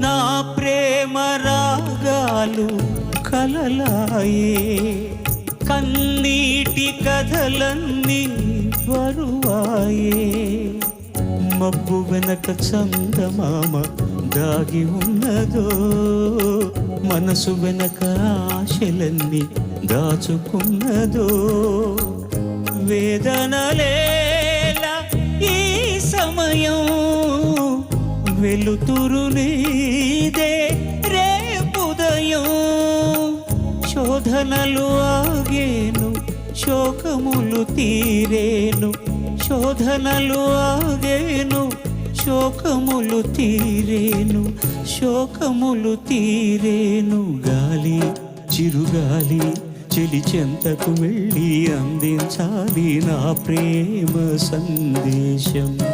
నా ప్రేమ రాగాలు కలలాయే. కన్నీటి కథలన్నీ వరువాయే. మబ్బు వెనక చందమామ దాగి ఉన్నదో. మనసు వెనక ఆశలన్నీ దాచుకున్నదో. వేదనలే సమయం వెలుతురు నీదే రేపుదయం శోధనలు ఆగేను శోకములు తీరేను. శోధనలు ఆగేను శోకములు తీరేను. శోకములు తీరేను. గాలి చిరుగాలి చెలి చెంతకు వెళ్ళి అందించాలి నా ప్రేమ సందేశం.